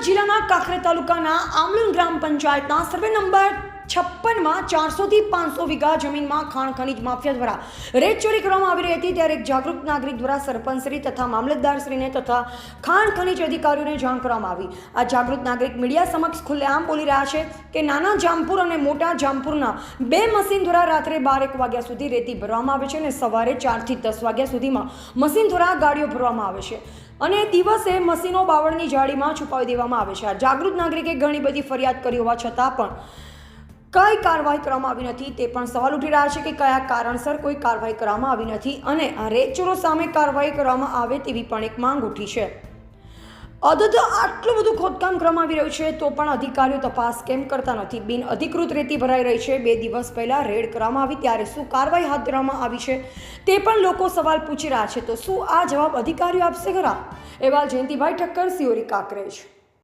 જિલ્લાના કાંકરે તાલુકાના આમલુન ગ્રામ પંચાયતના સર્વે નંબર છપ્પનમાં ચારસોથી પાંચસો વીઘા જમીનમાં ખાણ ખનીજ માફિયા દ્વારા રેત ચોરી કરવામાં આવી રહી હતી. ત્યારે એક જાગૃત નાગરિક દ્વારા સરપંચશ્રી તથા મામલતદારશ્રીને તથા ખાણ ખનીજ અધિકારીઓને જાણ કરવામાં આવી. આ જાગૃત નાગરિક મીડિયા સમક્ષ ખુલ્લેઆમ બોલી રહ્યા છે કે નાના જામપુર અને મોટા જામપુરના બે મશીન દ્વારા રાત્રે બાર એક વાગ્યા સુધી રેતી ભરવામાં આવે છે અને સવારે ચારથી દસ વાગ્યા સુધીમાં મશીન દ્વારા ગાડીઓ ભરવામાં આવે છે અને દિવસે મશીનો બાવળની જાળીમાં છુપાવી દેવામાં આવે છે. આ જાગૃત નાગરિકે ઘણી બધી ફરિયાદ કરી હોવા છતાં પણ કઈ કાર્યવાહી કરવામાં આવી નથી તે પણ સવાલ ઉઠી રહ્યા છે કે કયા કારણસર કોઈ કાર્યવાહી કરવામાં આવી નથી અને આ રેતચોરો સામે કાર્યવાહી કરવામાં આવે તેવી પણ એક માંગ ઉઠી છે. અદત આટલું બધું ખોદકામ કરવામાં આવી રહ્યું છે તો પણ અધિકારીઓ તપાસ કેમ કરતા નથી? બિન અધિકૃત રેતી ભરાઈ રહી છે. બે દિવસ પહેલાં રેડ કરવામાં આવી ત્યારે શું કાર્યવાહી હાથ ધરવામાં આવી છે તે પણ લોકો સવાલ પૂછી રહ્યા છે. તો શું આ જવાબ અધિકારીઓ આપશે ખરા? એવા જયંતિભાઈ ઠક્કર, સિયોરી કાકરેજ.